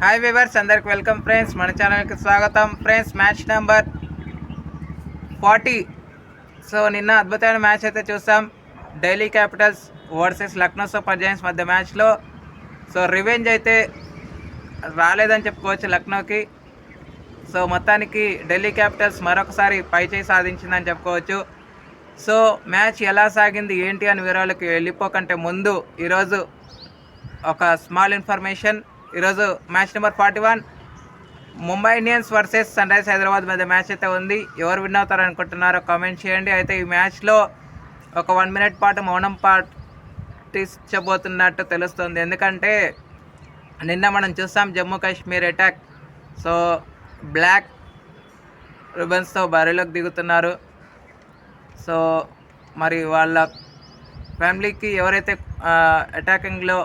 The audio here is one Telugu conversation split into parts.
హాయ్ వివర్స్ అందరికి వెల్కమ్ ఫ్రెండ్స్. మన ఛానల్కి స్వాగతం. Friends match number forty. So నిన్న అద్భుతమైన మ్యాచ్ అయితే చూసాం. Delhi Capitals versus Lucknow Super Giants మధ్య మ్యాచ్లో. సో రివెంజ్ అయితే రాలేదని చెప్పుకోవచ్చు లక్నోకి. సో మొత్తానికి ఢిల్లీ క్యాపిటల్స్ మరొకసారి పైచేయి సాధించిందని చెప్పుకోవచ్చు. సో మ్యాచ్ ఎలా సాగింది ఏంటి అని వివరాలకు వెళ్ళిపోకంటే ముందు ఈరోజు ఒక స్మాల్ ఇన్ఫర్మేషన్. ఈరోజు match number forty one. Mumbai Indians versus Sunrise Hyderabad మధ్య మ్యాచ్ అయితే ఉంది. ఎవరు విన్ అవుతారు అనుకుంటున్నారో కామెంట్ చేయండి. అయితే ఈ మ్యాచ్లో ఒక వన్ మినిట్ పాటు మౌనం పాటించబోతున్నట్టు తెలుస్తుంది. ఎందుకంటే నిన్న మనం చూస్తాం Jammu Kashmir attack. So black రిబన్స్తో బరిలోకి దిగుతున్నారు. సో మరి వాళ్ళ ఫ్యామిలీకి ఎవరైతే అటాకింగ్లో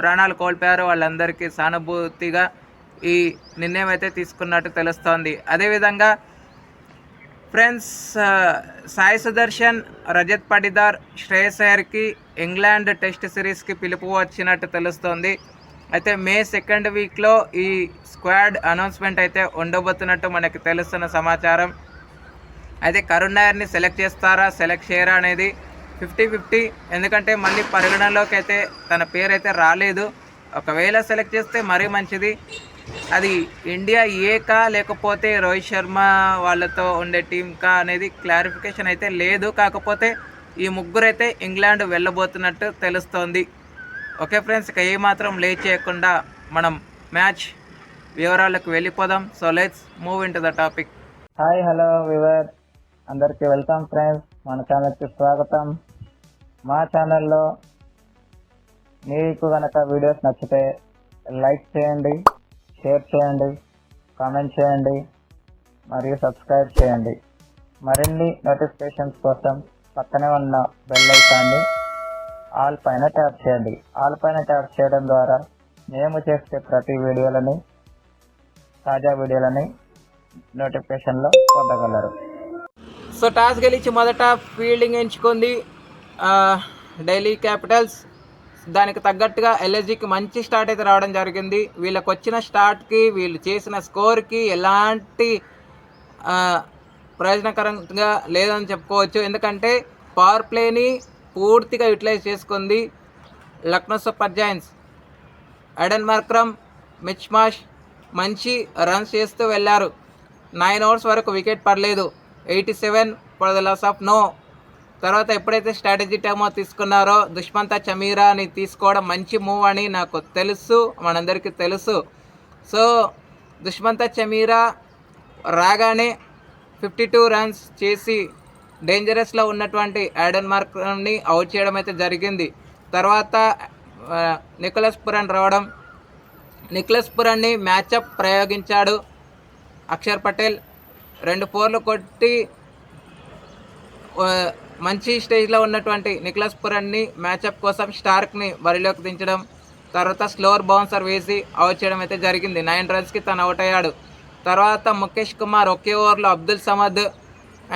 ప్రాణాలు కోల్పోయారో వాళ్ళందరికీ సానుభూతిగా ఈ నిర్ణయం అయితే తీసుకున్నట్టు తెలుస్తోంది. అదేవిధంగా ఫ్రెండ్స్ సాయి సుదర్శన్ రజత్ పడిదార్ శ్రేయస్ అయ్యర్కి ఇంగ్లాండ్ టెస్ట్ సిరీస్కి పిలుపు వచ్చినట్టు తెలుస్తోంది. అయితే మే సెకండ్ వీక్లో ఈ స్క్వాడ్ అనౌన్స్మెంట్ అయితే ఉండబోతున్నట్టు మనకి తెలుస్తున్న సమాచారం. అయితే కరుణ్ నాయర్ని సెలెక్ట్ చేస్తారా సెలెక్ట్ చేయరా అనేది ఫిఫ్టీ ఫిఫ్టీ ఎందుకంటే మళ్ళీ పరిగణనలోకి అయితే తన పేరు అయితే రాలేదు. ఒకవేళ సెలెక్ట్ చేస్తే మరీ మంచిది. అది ఇండియా ఏకా లేకపోతే రోహిత్ శర్మ వాళ్ళతో ఉండే టీంకా అనేది క్లారిఫికేషన్ అయితే లేదు. కాకపోతే ఈ ముగ్గురు అయితే ఇంగ్లాండ్ వెళ్ళబోతున్నట్టు తెలుస్తోంది. ఓకే ఫ్రెండ్స్ ఇక ఏమాత్రం లేట్ చేయకుండా మనం మ్యాచ్ వివరాలకు వెళ్ళిపోదాం. So let's move in to the topic hi hello viewer అందరికీ వెల్కమ్ ఫ్రెండ్స్ మన ఛానల్కి స్వాగతం. మా ఛానల్లో మీకు కనుక వీడియోస్ నచ్చితే లైక్ చేయండి షేర్ చేయండి కామెంట్ చేయండి మరియు సబ్స్క్రైబ్ చేయండి. మరిన్ని నోటిఫికేషన్స్ కోసం పక్కనే ఉన్న బెల్ ఐకాన్ని ఆల్ పైన ట్యాప్ చేయండి. ఆల్ పైన ట్యాప్ చేయడం ద్వారా మేము చేసే ప్రతి వీడియోలని తాజా వీడియోలని నోటిఫికేషన్లో పొందగలరు. సో టాస్ గెలిచి మొదట ఫీల్డింగ్ ఎంచుకుంది. డైలీ ఢిల్లీ క్యాపిటల్స్ దానికి తగ్గట్టుగా ఎల్ఎస్జికి మంచి స్టార్ట్ అయితే రావడం జరిగింది. వీళ్ళకి వచ్చిన స్టార్ట్కి వీళ్ళు చేసిన స్కోర్కి ఎలాంటి ప్రయోజనకరంగా లేదని చెప్పుకోవచ్చు. ఎందుకంటే పవర్ ప్లేని పూర్తిగా యూటిలైజ్ చేసుకుంది Lucknow super giants Aiden Markram Mitch Marsh మంచి రన్స్ చేస్తూ వెళ్ళారు. నైన్ ఓవర్స్ వరకు వికెట్ పడలేదు. Eighty seven for the loss of no. తర్వాత ఎప్పుడైతే స్ట్రాటజీ టైమో తీసుకున్నారో దుష్మంత చమీరాని తీసుకోవడం మంచి మూవ్ అని నాకు తెలుసు మనందరికీ తెలుసు. సో దుష్మంత చమీరా రాగానే ఫిఫ్టీ టూ రన్స్ చేసి డేంజరస్లో ఉన్నటువంటి యాడన్ మార్క్ని అవుట్ చేయడం అయితే జరిగింది. తర్వాత ఆ, నికోలస్ పురన్ రావడం. నిక్లస్ పురాన్ని మ్యాచప్ ప్రయోగించాడు. అక్షర్ పటేల్ రెండు ఫోర్లు కొట్టి మంచి స్టేజ్లో ఉన్నటువంటి నిక్లస్ పురాన్ని మ్యాచప్ కోసం స్టార్క్ని బరిలోకి దించడం తర్వాత స్లోవర్ బౌన్సర్ వేసి అవుట్ చేయడం అయితే జరిగింది. నైన్ రన్స్కి తను అవుట్ అయ్యాడు. తర్వాత ముఖేష్ కుమార్ ఒకే ఓవర్లో అబ్దుల్ సమద్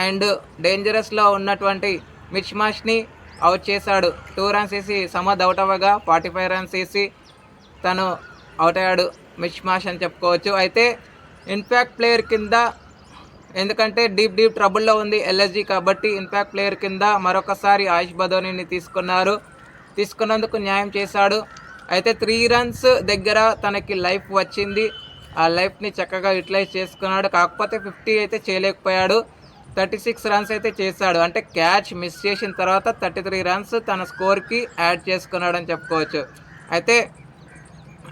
అండ్ డేంజరస్లో ఉన్నటువంటి మిచ్ మాష్ని అవుట్ చేశాడు. టూ రన్స్ వేసి సమద్ అవుట్ అవ్వగా ఫార్టీ ఫైవ్ రన్స్ వేసి తను అవుట్ అయ్యాడు. మిచ్ మాష్ అని చెప్పుకోవచ్చు. అయితే ఇన్ఫాక్ట్ ప్లేయర్ కింద ఎందుకంటే డీప్ డీప్ ట్రబుల్లో ఉంది ఎల్ఎస్జీ కాబట్టి ఇన్ఫాక్ట్ ప్లేయర్ కింద మరొకసారి ఆయుష్ బదోనిని తీసుకున్నారు. తీసుకున్నందుకు న్యాయం చేశాడు. అయితే త్రీ రన్స్ దగ్గర తనకి లైఫ్ వచ్చింది. ఆ లైఫ్ని చక్కగా యూటిలైజ్ చేసుకున్నాడు. కాకపోతే ఫిఫ్టీ అయితే చేయలేకపోయాడు. థర్టీ సిక్స్ రన్స్ అయితే చేశాడు. అంటే క్యాచ్ మిస్ చేసిన తర్వాత థర్టీ త్రీ రన్స్ తన స్కోర్కి యాడ్ చేసుకున్నాడు అని చెప్పుకోవచ్చు. అయితే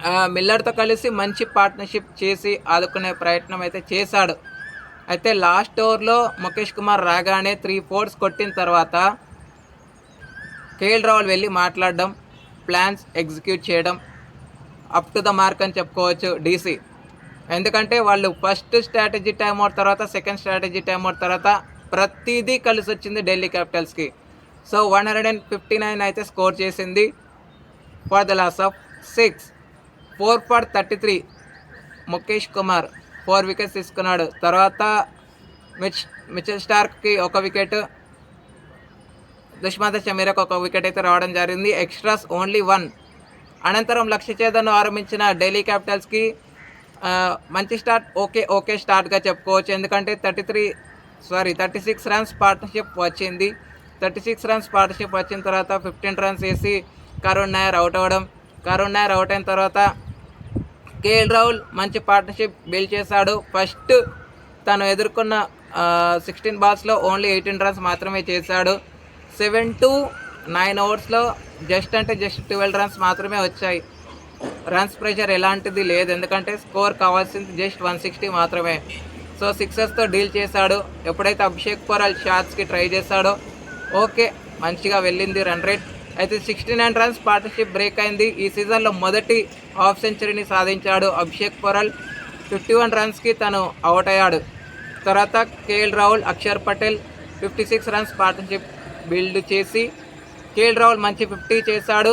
ఆ, మిల్లర్తో కలిసి మంచి పార్ట్నర్షిప్ చేసి ఆదుకునే ప్రయత్నం అయితే చేశాడు. అయితే లాస్ట్ ఓవర్లో ముఖేష్ కుమార్ రాగానే త్రీ ఫోర్స్ కొట్టిన తర్వాత కేఎల్ రావుల్ వెళ్ళి మాట్లాడడం ప్లాన్స్ ఎగ్జిక్యూట్ చేయడం అప్ టు ద మార్క్ అని చెప్పుకోవచ్చు డీసీ. ఎందుకంటే వాళ్ళు ఫస్ట్ స్ట్రాటజీ టైం అవుట్ తర్వాత సెకండ్ స్ట్రాటజీ టైం అవుట్ తర్వాత ప్రతిదీ కలిసి వచ్చింది Delhi క్యాపిటల్స్కి. So one hundred and fifty nine అయితే స్కోర్ చేసింది for the loss of six. Four for thirty three Mukesh Kumar four wickets తీసుకున్నాడు. తర్వాత మిచ్ మిచెల్ స్టార్క్కి ఒక వికెట్ దుష్మంత చమీరకు ఒక వికెట్ అయితే రావడం జరిగింది. Extras only one. అనంతరం లక్ష్య ఆరంభించిన ఢిల్లీ క్యాపిటల్స్కి మంచి స్టార్ట్ ఓకే ఓకే స్టార్ట్గా చెప్పుకోవచ్చు. ఎందుకంటే thirty three sorry thirty six runs partnership వచ్చింది. థర్టీ సిక్స్ రన్స్ పార్ట్నర్షిప్ వచ్చిన తర్వాత ఫిఫ్టీన్ రన్స్ వేసి కరుణ్ నాయర్ అవుట్ అవ్వడం. కరుణ్ నాయర్ అవుట్ అయిన తర్వాత కేఎల్ రాహుల్ మంచి పార్ట్నర్షిప్ బిల్డ్ చేశాడు. ఫస్ట్ తను ఎదుర్కొన్న సిక్స్టీన్ బాల్స్లో ఓన్లీ ఎయిటీన్ రన్స్ మాత్రమే చేశాడు. సెవెన్ టు నైన్ ఓవర్స్లో జస్ట్ అంటే జస్ట్ ట్వెల్వ్ రన్స్ మాత్రమే వచ్చాయి. రన్స్ ప్రెషర్ ఎలాంటిది లేదు. ఎందుకంటే స్కోర్ కావాల్సింది జస్ట్ వన్ సిక్స్టీ మాత్రమే. సో సిక్సెస్తో డీల్ చేశాడు. ఎప్పుడైతే అభిషేక్ పొరాల్ షాట్స్కి ట్రై చేశాడో ఓకే మంచిగా వెళ్ళింది రన్ రేట్ అయితే sixty nine runs partnership break అయింది. ఈ సీజన్లో మొదటి హాఫ్ సెంచరీని సాధించాడు అభిషేక్ పొరల్. ఫిఫ్టీ వన్ రన్స్కి తను అవుట్ అయ్యాడు. తర్వాత KL Rahul Axar Patel fifty six runs partnership build చేసి కేఎల్ రాహుల్ మంచి ఫిఫ్టీ చేశాడు.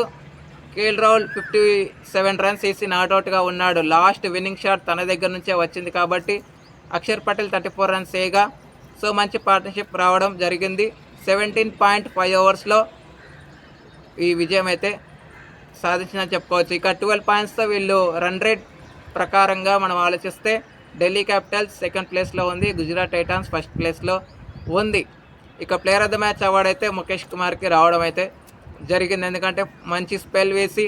KL Rahul fifty seven runs వేసి నాట్అవుట్గా ఉన్నాడు. లాస్ట్ విన్నింగ్ షాట్ తన దగ్గర నుంచే వచ్చింది కాబట్టి Axar Patel thirty four runs వేయగా సో మంచి పార్ట్నర్షిప్ రావడం జరిగింది. సెవెంటీన్ పాయింట్ ఫైవ్ ఓవర్స్లో ఈ విజయం అయితే సాధించిందని చెప్పుకోవచ్చు. ఇక ట్వెల్వ్ పాయింట్స్తో వీళ్ళు రన్ రేట్ ప్రకారంగా మనం ఆలోచిస్తే ఢిల్లీ క్యాపిటల్స్ సెకండ్ ప్లేస్లో ఉంది గుజరాత్ టైటాన్స్ ఫస్ట్ ప్లేస్లో ఉంది. ఇక player of the match award అయితే ముఖేష్ కుమార్కి రావడం అయితే జరిగింది. ఎందుకంటే మంచి స్పెల్ వేసి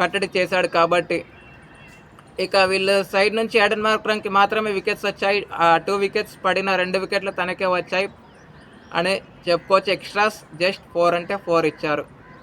కట్టడి చేశాడు కాబట్టి. ఇక వీళ్ళ సైడ్ నుంచి యాడన్ మార్క్రంకి మాత్రమే వికెట్స్ వచ్చాయి. ఆ టూ వికెట్స్ పడిన రెండు వికెట్లు తనకే వచ్చాయి. అని చెప్పుకోవచ్చు. ఎక్స్ట్రాస్ జస్ట్ ఫోర్ అంటే ఫోర్ ఇచ్చారు.